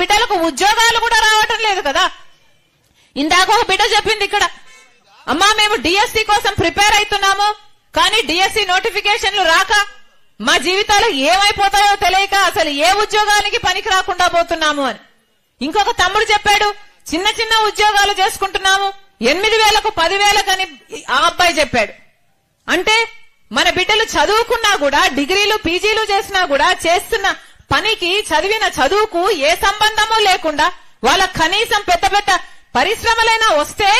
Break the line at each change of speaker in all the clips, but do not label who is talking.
బిడ్డలకు ఉద్యోగాలు కూడా రావటం లేదు కదా. ఇందాక ఒక బిడ్డ చెప్పింది ఇక్కడ అమ్మా మేము డిఎస్సి కోసం ప్రిపేర్ అవుతున్నాము కానీ డిఎస్సి నోటిఫికేషన్లు రాక మా జీవితాలు ఏమైపోతాయో తెలియక అసలు ఏ ఉద్యోగానికి పనికి రాకుండా పోతున్నాము అని. ఇంకొక తమ్ముడు చెప్పాడు చిన్న చిన్న ఉద్యోగాలు చేసుకుంటున్నాము ఎనిమిది వేలకు పదివేలకు అని ఆ అబ్బాయి చెప్పాడు. అంటే మన బిడ్డలు చదువుకున్నా కూడా డిగ్రీలు పీజీలు చేసినా కూడా చేస్తున్న పనికి చదివిన చదువుకు ఏ సంబంధము లేకుండా వాళ్ళ కనీసం పెద్ద పెద్ద పరిశ్రమలైనా వస్తే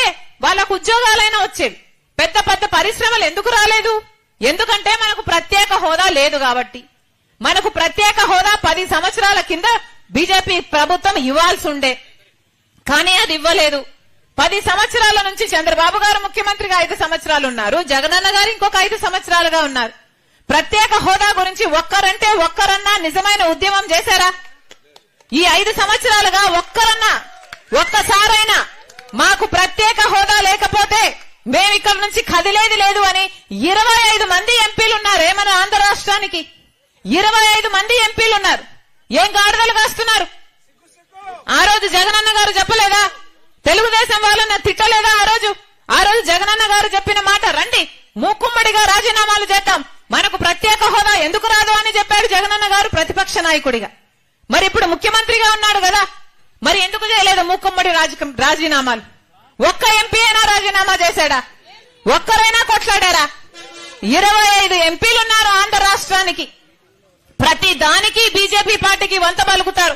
వాళ్ళకు ఉద్యోగాలైనా వచ్చేవి. పెద్ద పెద్ద పరిశ్రమలు ఎందుకు రాలేదు? ఎందుకంటే మనకు ప్రత్యేక హోదా లేదు కాబట్టి. మనకు ప్రత్యేక హోదా పది సంవత్సరాల కింద బీజేపీ ప్రభుత్వం ఇవ్వాల్సి ఉండే కానీ అది ఇవ్వలేదు. పది సంవత్సరాల నుంచి చంద్రబాబు గారు ముఖ్యమంత్రిగా ఐదు సంవత్సరాలు ఉన్నారు. జగనన్న గారు ఇంకొక ఐదు సంవత్సరాలుగా ఉన్నారు. ప్రత్యేక హోదా గురించి ఒక్కరంటే ఒక్కరన్నా నిజమైన ఉద్యమం చేశారా? ఈ ఐదు సంవత్సరాలుగా ఒక్కరన్నా ఒక్కసారైనా మాకు ప్రత్యేక హోదా లేకపోతే మేము ఇక్కడ నుంచి కదిలేది లేదు అని ఇరవై ఐదు మంది ఎంపీలు ఉన్నారు మన ఆంధ్ర రాష్ట్రానికి? ఇరవై ఐదు మంది ఎంపీలు ఉన్నారు. ఏం గాడిదలు కాస్తున్నారు? ఆ రోజు జగనన్న గారు చెప్పలేదా? తెలుగుదేశం వాళ్ళన్న తిట్టలేదా ఆ రోజు? ఆ రోజు జగనన్న గారు చెప్పిన మాట రండి మూకుమ్మడిగా రాజీనామాలు చేద్దాం. మనకు ప్రత్యేక హోదా ఎందుకు రాదు అని చెప్పాడు జగనన్న గారు ప్రతిపక్ష నాయకుడిగా. మరి ఇప్పుడు ముఖ్యమంత్రిగా ఉన్నాడు కదా. మరి ఎందుకు చేయలేదు మూకుమ్మడి రాజీనామాలు? ఒక్క ఎంపీ అయినా రాజీనామా చేశాడా? ఒక్కరైనా కొట్లాడారా? ఇరవై ఐదు ఎంపీలు ఉన్నారు ఆంధ్ర రాష్ట్రానికి. ప్రతి దానికి బీజేపీ పార్టీకి వంత పలుకుతారు.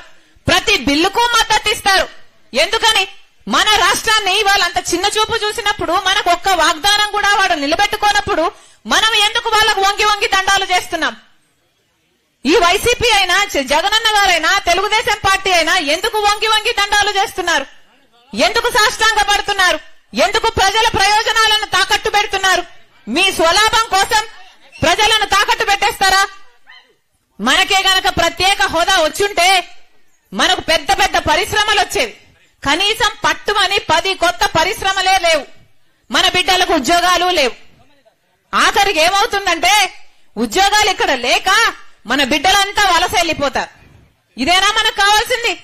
ప్రతి బిల్లుకు మద్దతు ఇస్తారు. ఎందుకని? మన రాష్ట్రాన్ని వాళ్ళంత చిన్న చూపు చూసినప్పుడు మనకు ఒక్క వాగ్దానం కూడా వాడు నిలబెట్టుకోనప్పుడు మనం ఎందుకు వాళ్ళకు వంగి వంగి దండాలు చేస్తున్నాం? ఈ వైసీపీ అయినా జగనన్న గారైనా తెలుగుదేశం పార్టీ అయినా ఎందుకు వంగి వంగి దండాలు చేస్తున్నారు? ఎందుకు సాష్టాంగ పడుతున్నారు ఎందుకు ప్రజల ప్రయోజనాలను తాకట్టు పెడుతున్నారు? మీ స్వలాభం కోసం ప్రజలను తాకట్టు పెట్టేస్తారా? మనకే గనక ప్రత్యేక హోదా వచ్చుంటే మనకు పెద్ద పెద్ద పరిశ్రమలు వచ్చేవి. కనీసం పట్టుమని పది కొత్త పరిశ్రమలే లేవు. మన బిడ్డలకు ఉద్యోగాలు లేవు. ఆఖరికి ఏమవుతుందంటే ఉద్యోగాలు ఇక్కడ లేక మన బిడ్డలంతా వలస వెళ్ళిపోతారు. ఇదేనా మనకు కావాల్సింది?